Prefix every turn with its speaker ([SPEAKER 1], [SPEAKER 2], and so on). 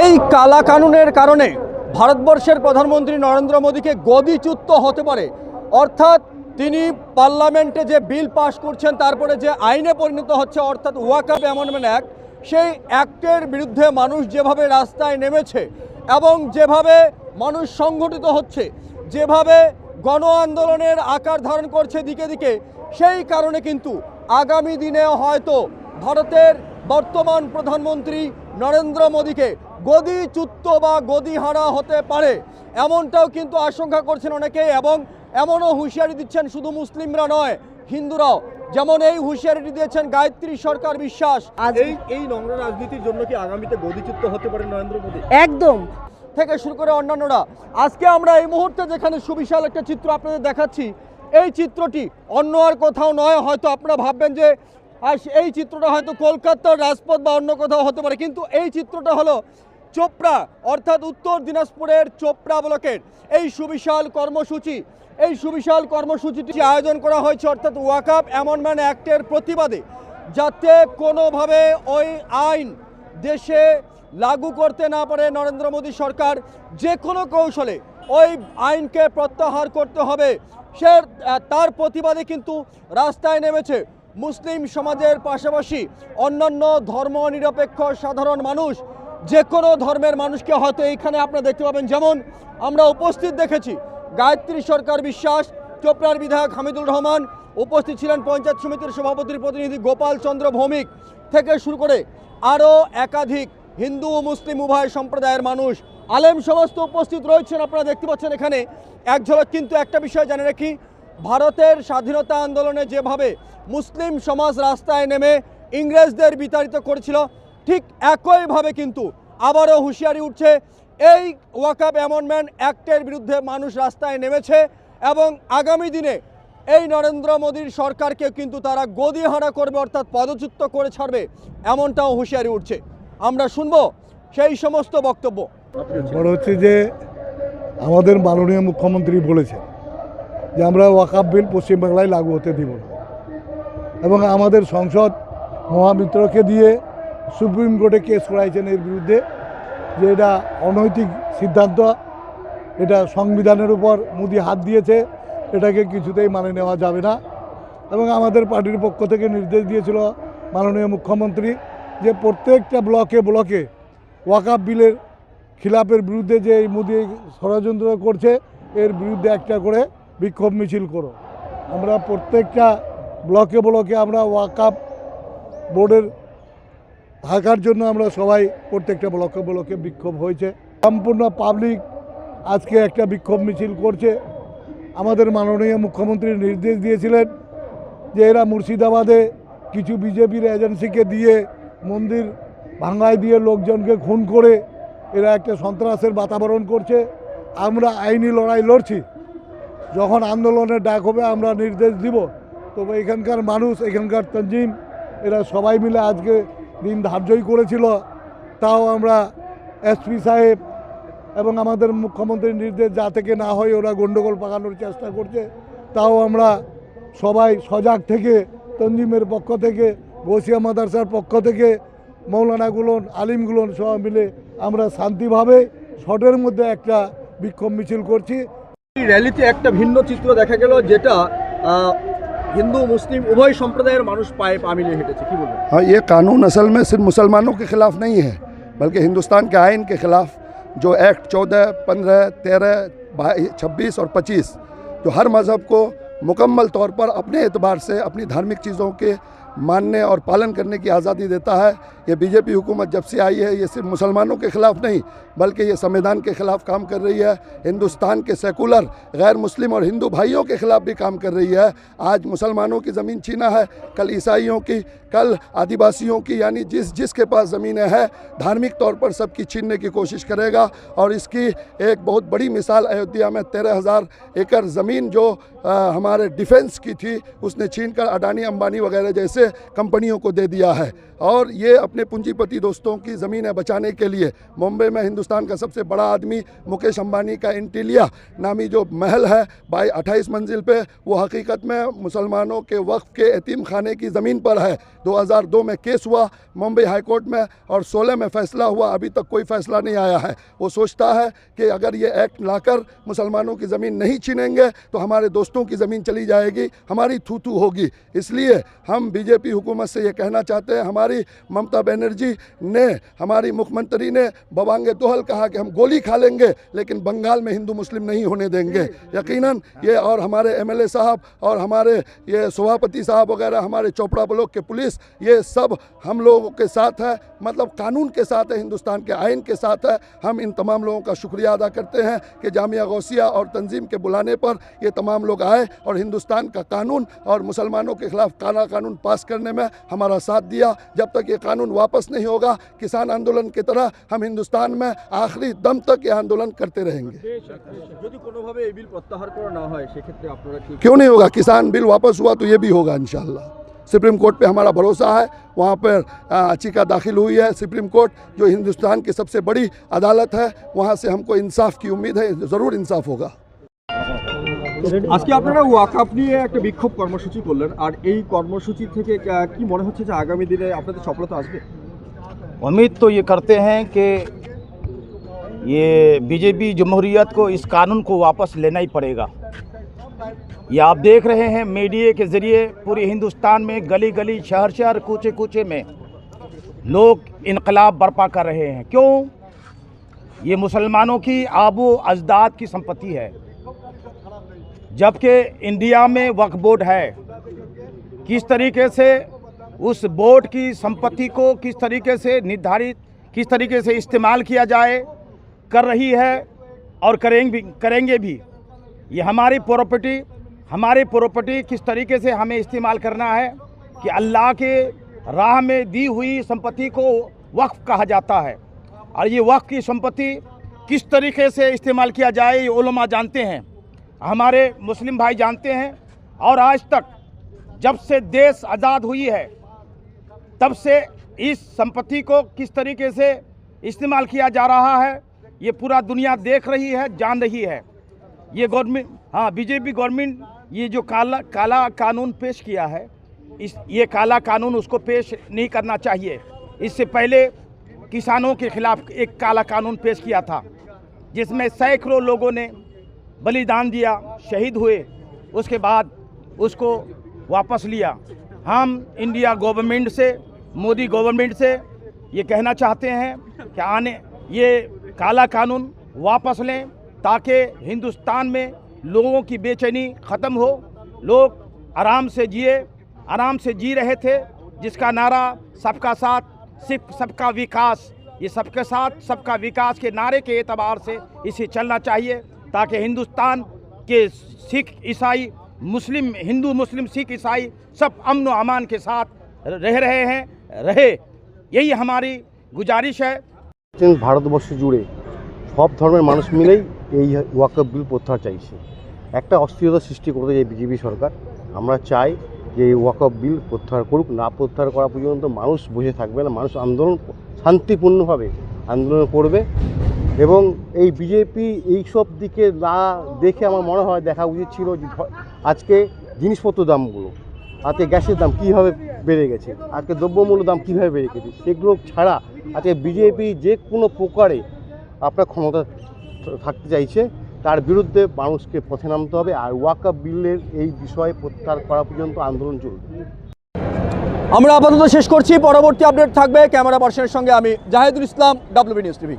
[SPEAKER 1] এই কালা কানুনের কারণে ভারতবর্ষের প্রধানমন্ত্রী নরেন্দ্র মোদীকে গদিচ্যুত হতে পারে। অর্থাৎ তিনি পার্লামেন্টে যে বিল পাশ করছেন, তারপরে যে আইনে পরিণত হচ্ছে, অর্থাৎ ওয়াকাপ অ্যামেন্ডমেন্ট অ্যাক্ট, সেই অ্যাক্টের বিরুদ্ধে মানুষ যেভাবে রাস্তায় নেমেছে এবং যেভাবে মানুষ সংগঠিত হচ্ছে, যেভাবে গণ আন্দোলনের আকার ধারণ করছে দিকে দিকে, সেই কারণে কিন্তু আগামী দিনে হয়তো ভারতের বর্তমান প্রধানমন্ত্রী নরেন্দ্র মোদীকে গদিচ্যুত বা গদিহারা হতে পারে। এমনটাও কিন্তু আশঙ্কা করছেন অনেকেই এবং এমনও হুঁশিয়ারি দিচ্ছেন শুধু মুসলিমরা নয় হিন্দুরাও। যেমন এই হুঁশিয়ারিটি দিয়েছেন গায়ত্রী সরকার বিশ্বাস। এই এই নোংরা রাজনীতির জন্য কি আগামীতে গদিচ্যুত হতে পারে নরেন্দ্র মোদী?
[SPEAKER 2] একদম।
[SPEAKER 1] থেকে শুরু করে অন্যান্যরা। আজকে আমরা এই মুহূর্তে যেখানে সুবিশাল একটা চিত্র আপনাদের দেখাচ্ছি এই চিত্রটি অন্য আর কোথাও নয় হয়তো আপনারা ভাববেন যে আর এই চিত্রটা হয়তো কলকাতার রাজপথ বা অন্য কোথাও হতে পারে। কিন্তু এই চিত্রটা হলো চোপড়া, অর্থাৎ উত্তর দিনাজপুরের চোপড়া ব্লকের। এই সুবিশাল কর্মসূচি, এই সুবিশাল কর্মসূচিটি আয়োজন করা হয়েছে, অর্থাৎ ওয়াকাপ অ্যামেন্ডমেন্ট অ্যাক্টের প্রতিবাদে, যাতে কোনোভাবে ওই আইন দেশে লাগু করতে না পারে নরেন্দ্র মোদী সরকার। যে কোনো কৌশলে ওই আইনকে প্রত্যাহার করতে হবে। সে, তার প্রতিবাদে কিন্তু রাস্তায় নেমেছে মুসলিম সমাজের পাশাপাশি অন্যান্য ধর্ম নিরপেক্ষ সাধারণ মানুষ। যে কোনো ধর্মের মানুষকে হয়তো এইখানে আপনারা দেখতে পাবেন। যেমন আমরা উপস্থিত দেখেছি, গায়ত্রী সরকার বিশ্বাস, চোপড়ার বিধায়ক হামিদুল রহমান, উপস্থিত ছিলেন পঞ্চায়েত সমিতির সভাপতির প্রতিনিধি গোপাল চন্দ্র ভৌমিক থেকে শুরু করে আরও একাধিক হিন্দু ও মুসলিম উভয় সম্প্রদায়ের মানুষ। আলেম সমস্ত উপস্থিত রয়েছেন, আপনারা দেখতে পাচ্ছেন এখানে। এক ঝলক কিন্তু একটা বিষয় জানে রাখি, ভারতের স্বাধীনতা আন্দোলনে যেভাবে মুসলিম সমাজ রাস্তায় নেমে ইংরেজদের বিতাড়িত করেছিল ঠিক একইভাবে কিন্তু আবারও হুঁশিয়ারি উঠছে, এই ওয়াকাপ অ্যামেন্ডমেন্ট অ্যাক্টের বিরুদ্ধে মানুষ রাস্তায় নেমেছে এবং আগামী দিনে এই নরেন্দ্র মোদীর সরকারকে কিন্তু তারা গদিহারা করবে অর্থাৎ পদচ্যুত করে ছাড়বে, এমনটাও হুঁশিয়ারি উঠছে। আমরা শুনব সেই সমস্ত বক্তব্য।
[SPEAKER 3] বড় হচ্ছে যে আমাদের মাননীয় মুখ্যমন্ত্রী বলেছেন যে আমরা ওয়াকাব বিল পশ্চিমবাংলায় লাগু হতে দিব না। এবং আমাদের সংসদ মহামিত্রকে দিয়ে সুপ্রিম কোর্টে কেস করাইছেন এর বিরুদ্ধে যে এটা অনৈতিক সিদ্ধান্ত, এটা সংবিধানের উপর মোদি হাত দিয়েছে, এটাকে কিছুতেই মানে নেওয়া যাবে না। এবং আমাদের পার্টির পক্ষ থেকে নির্দেশ দিয়েছিল মাননীয় মুখ্যমন্ত্রী যে প্রত্যেকটা ব্লকে ব্লকে ওয়াকাব বিলের খিলাফের বিরুদ্ধে যে এই মোদি ষড়যন্ত্র করছে, এর বিরুদ্ধে একটা করে বিক্ষোভ মিছিল করো। আমরা প্রত্যেকটা ব্লকে ব্লকে আমরা ওয়াকাপ বোর্ডের থাকার জন্য আমরা সবাই প্রত্যেকটা ব্লকে ব্লকে বিক্ষোভ হয়েছে। সম্পূর্ণ পাবলিক আজকে একটা বিক্ষোভ মিছিল করছে। আমাদের মাননীয় মুখ্যমন্ত্রী নির্দেশ দিয়েছিলেন যে এরা মুর্শিদাবাদে কিছু বিজেপির এজেন্সিকে দিয়ে মন্দির ভাঙায় দিয়ে লোকজনকে খুন করে এরা একটা সন্ত্রাসের বাতাবরণ করছে। আমরা আইনি লড়াই লড়ছি। যখন আন্দোলনের ডাক হবে, আমরা নির্দেশ দিব। তবে এখানকার মানুষ, এখানকার তঞ্জিম এরা সবাই মিলে আজকে দিন ধার্যই করেছিল, তাও আমরা এসপি সাহেব এবং আমাদের মুখ্যমন্ত্রীর নির্দেশ যা থেকে না হয় ওরা গণ্ডগোল পাকানোর চেষ্টা করছে, তাও আমরা সবাই সজাগ থেকে তঞ্জিমের পক্ষ থেকে গৌসিয়া মাদারসার পক্ষ থেকে, মৌলানা মৌলানাগুলোন আলিমগুলোন সব মিলে আমরা শান্তিভাবে শটের মধ্যে একটা বিক্ষোভ মিছিল করছি।
[SPEAKER 1] এই র্যালিতে একটা ভিন্ন চিত্র দেখা গেল, যেটা हिंदू, मुस्लिम उभय सम्प्रदाय मानुष पाए पामिल हेटे
[SPEAKER 4] हाँ ये कानून असल में सिर्फ़ मुसलमानों के खिलाफ नहीं है, बल्कि हिंदुस्तान के आइन के खिलाफ जो एक्ट चौदह, पंद्रह, तेरह छब्बीस और पच्चीस, जो हर मज़हब को मुकम्मल तौर पर अपने एतबार से, अपनी धार्मिक चीज़ों के मानने और पालन करने की आज़ादी देता है। ये बीजेपी हुकूमत जब से आई है, ये सिर्फ़ मुसलमानों के ख़िलाफ़ नहीं, बल्कि ये संविधान के ख़िलाफ़ काम कर रही है। हिंदुस्तान के सेकुलर, गैर मुस्लिम और हिंदू भाइयों के ख़िलाफ़ भी काम कर रही है। आज मुसलमानों की ज़मीन छीना है, कल ईसाइयों की, कल आदिवासियों की, यानी जिस, जिसके पास ज़मीनें हैं, धार्मिक तौर पर सबकी छीनने की कोशिश करेगा। और इसकी एक बहुत बड़ी मिसाल अयोध्या में तेरह हज़ार एकड़ ज़मीन जो आ, हमारे डिफेंस की थी उसने छीन कर अडानी अंबानी वगैरह जैसे कंपनियों को दे दिया है। और ये अपने पूंजीपति दोस्तों की ज़मीनें बचाने के लिए। मुंबई में हिंदुस्तान का सबसे बड़ा आदमी मुकेश अंबानी का इंटीलिया नामी जो महल है बाई अट्ठाईस मंजिल पे वो हकीकत में मुसलमानों के वक्फ के यतीम खाने की ज़मीन पर है। 2002 में केस हुआ मुंबई हाई कोर्ट में और 16 में फैसला हुआ अभी तक कोई फैसला नहीं आया है। वो सोचता है कि अगर ये एक्ट लाकर मुसलमानों की ज़मीन नहीं छीनेंगे तो हमारे दोस्तों की ज़मीन चली जाएगी, हमारी थू थू होगी। इसलिए हम बीजेपी हुकूमत से ये कहना चाहते हैं, हमारी ममता बनर्जी ने, हमारी मुख्यमंत्री ने बवांगे दोहल कहा कि हम गोली खा लेंगे, लेकिन बंगाल में हिंदू मुस्लिम नहीं होने देंगे। यकीनन ये और हमारे एमएलए साहब और हमारे ये सभापति साहब वगैरह, हमारे चोपड़ा ब्लॉक के पुलिस, ये सब हम लोगों के साथ है मतलब कानून के साथ है, हिंदुस्तान के आइन के साथ है। हम इन तमाम लोगों का शुक्रिया अदा करते हैं कि जामिया गौसिया और तंजीम के बुलाने पर ये तमाम लोग साथ है और हिंदुस्तान का कानून और मुसलमानों के खिलाफ काला कानून पास करने में हमारा साथ दिया। जब तक ये कानून वापस नहीं होगा किसान आंदोलन की तरह हम हिंदुस्तान में आखिरी दम तक ये आंदोलन करते रहेंगे। क्यों नहीं होगा? किसान बिल वापस हुआ तो ये भी होगा इनशाला सुप्रीम कोर्ट पे हमारा भरोसा है वहाँ पर चिका दाखिल हुई है सुप्रीम कोर्ट जो हिंदुस्तान की सबसे बड़ी अदालत है वहाँ से हमको इंसाफ की उम्मीद है ज़रूर इंसाफ होगा।
[SPEAKER 1] আজকে আপনারা ওয়াকাপ নিয়ে একটা বিক্ষোভ কর্মসূচি করলেন আর এই কর্মসূচি থেকে আহ, কি মনে হচ্ছে যে আগামী দিনে আপনাদের সফলতা আসবে
[SPEAKER 2] उम्मीद तो ये करते हैं कि ये बीजेपी जमहूरियत को इस कानून को वापस लेना ही पड़ेगा ये आप देख रहे हैं मीडिया के ज़रिए पूरे हिंदुस्तान में गली गली शहर शहर कूचे कूचे में लोग इनकलाब बर्पा कर रहे हैं क्यों ये मुसलमानों की आबो अजदाद की संपत्ति है जबकि इंडिया में वक्फ बोर्ड है। किस तरीके से उस बोर्ड की संपत्ति को किस तरीके से निर्धारित, किस तरीके से इस्तेमाल किया जाए, कर रही है और करेंगे भी करेंगे भी। ये हमारी प्रॉपर्टी हमारी प्रॉपर्टी किस तरीके से हमें इस्तेमाल करना है कि अल्लाह के राह में दी हुई संपत्ति को वक्फ कहा जाता है। और ये वक्फ की संपत्ति किस तरीके से इस्तेमाल किया जाए, ये जानते हैं। हमारे मुस्लिम भाई जानते हैं और आज तक जब से देश आज़ाद हुई है, तब से इस संपत्ति को किस तरीके से इस्तेमाल किया जा रहा है, ये पूरा दुनिया देख रही है, जान रही है। ये गवर्नमेंट हाँ बीजेपी गवर्नमेंट ये जो काला काला कानून पेश किया है, इस, ये काला कानून उसको पेश नहीं करना चाहिए। इससे पहले किसानों के खिलाफ एक काला कानून पेश किया था, जिसमें सैकड़ों लोगों ने बलिदान दिया, शहीद हुए, उसके बाद उसको वापस लिया। हम इंडिया गवर्नमेंट से, मोदी गवर्नमेंट से ये कहना चाहते हैं कि आने, ये काला कानून वापस लें ताकि हिंदुस्तान में लोगों की बेचैनी ख़त्म हो। लोग आराम से जिए, आराम से जी रहे थे, जिसका नारा सबका साथ, सिर्फ़ सबका विकास, ये सबके साथ, सबका विकास के नारे के एतबार से इसे चलना चाहिए। ताकि हिंदुस्तान के सिख ईसाई मुस्लिम हिंदू मुस्लिम सिख ईसाई सब अमन व अमान के साथ रह रहे हैं रहे यही हमारी गुजारिश है
[SPEAKER 5] পশ্চিম ভারতবর্ষ জুড়ে সব ধর্মের মানুষ মিলেই এই ওয়াকফ বিল প্রত্যাহার চাইছে একটা অস্থিরতা সৃষ্টি করতে চাই বিজেপি সরকার আমরা চাই যে এই ওয়াকফ বিল প্রত্যাহার করুক না প্রত্যাহার করা পর্যন্ত মানুষ বসে থাকবে না মানুষ আন্দোলন শান্তিপূর্ণভাবে আন্দোলন করবে এবং এই বিজেপি এইসব দিকে না দেখে আমার মনে হয় দেখা উচিত ছিল যে আজকে জিনিসপত্র দামগুলো, আজকে গ্যাসের দাম কীভাবে বেড়ে গেছে, আজকে দ্রব্যমূল্য দাম কীভাবে বেড়ে গেছে, সেগুলো ছাড়া আজকে বিজেপি যে কোনো প্রকারে আপনার ক্ষমতা থাকতে চাইছে, তার বিরুদ্ধে মানুষকে পথে নামতে হবে আর ওয়াকআপ বিলের এই বিষয়ে প্রত্যাহার করা পর্যন্ত আন্দোলন চলবে।
[SPEAKER 1] আমরা আপাতত শেষ করছি, পরবর্তী আপডেট থাকবে ক্যামেরা পার্সনের সঙ্গে আমি Jahedul Islam WB news TV